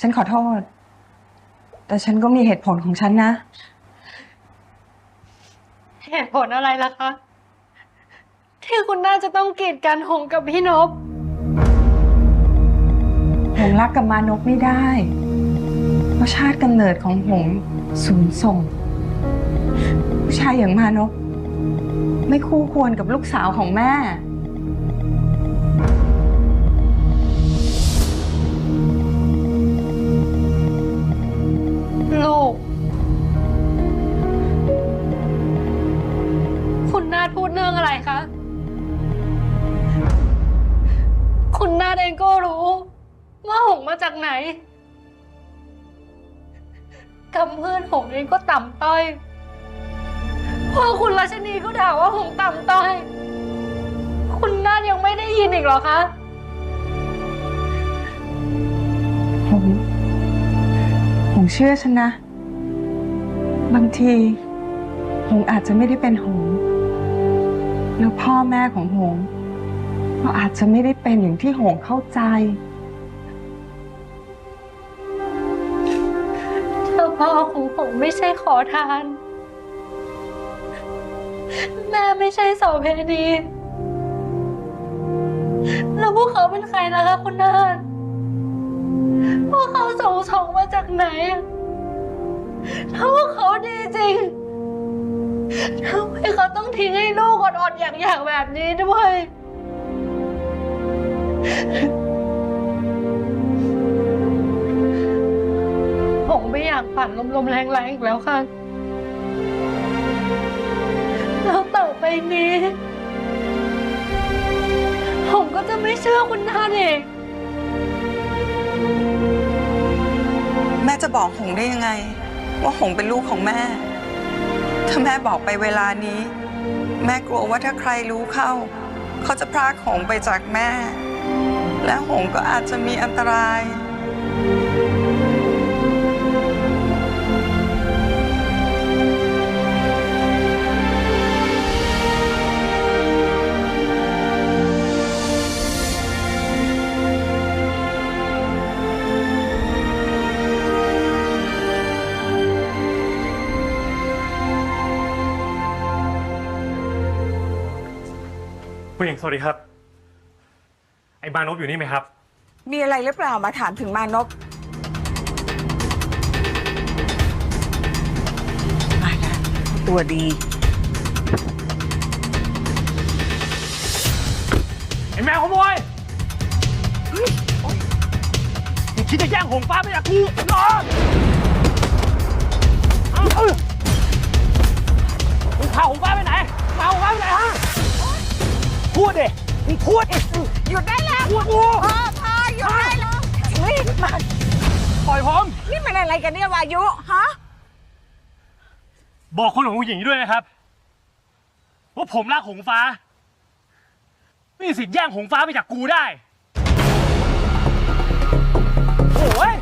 ฉันขอโทษ แต่ฉันก็มีเหตุผลของฉันนะ เหตุผลอะไรล่ะคะ ที่คุณน่าจะต้องกีดกันหงกับพี่นบหงรักกับมานพไม่ได้ เพราะชาติกำเนิดของหงสูงส่ง ผู้ชายอย่างมานพไม่คู่ควรกับลูกสาวของแม่ นาดพูดเรื่องอะไรคะ คุณนาดเองก็รู้ ว่าหงมาจากไหนกำเพื่อนหงเองก็ต่ำต้อยพอคุณราชนีก็ด่าว่าหงต่ำต้อย คุณนาดยังไม่ได้ยินอีกเหรอคะหงหงเชื่อฉันนะ บางทีหงอาจจะไม่ได้เป็นหง แล้วพ่อแม่ของหงก็อาจจะไม่ได้เป็นอย่างที่หงเข้าใจถ้าพ่อของผมไม่ใช่ขอทาน แม่ไม่ใช่โสเพณีแล้วพวกเขาเป็นใครล่ะคะคุณนาฏพวกเขาส่งสองมาจากไหน ถ้าพวกเขาดีจริง ทำไมเขาต้องทิ้งให้ลูกอดๆอย่างๆแบบนี้ด้วยผมไม่อยากฝันลมๆแรงๆอีกแล้วค่ะ แล้วต่อไปนี้ ผมก็จะไม่เชื่อคุณนาฏเองแม่จะบอกหงได้ยังไง ว่าหงเป็นลูกของแม่ ถ้าแม่บอกไปเวลานี้ แม่กลัวว่าถ้าใครรู้เข้า เขาจะพรากหงไปจากแม่ และหงก็อาจจะมีอันตราย คุณหญิงสวัสดีครับ ไอ้บานพอยู่นี่ไหมครับ มีอะไรหรือเปล่ามาถามถึงมานพมาแล้วตัวดี ไอ้แมวขโมยมึงคิดจะแย่งหงฟ้าไปจากกูเหรอเอา ดดิมึงพูดดิหยุดได้แล้วพูดกูพ่อพ่อหยุดได้แล้วเฮ้ยมันปล่อยผมนี่มันอะไรกันเนี่ยวายุฮะบอกคนของคุณหญิงด้วยนะครับว่าผมรักหงฟ้า ไม่มีสิทธิ์แย่งหงฟ้าไปจากกูได้โอ้ย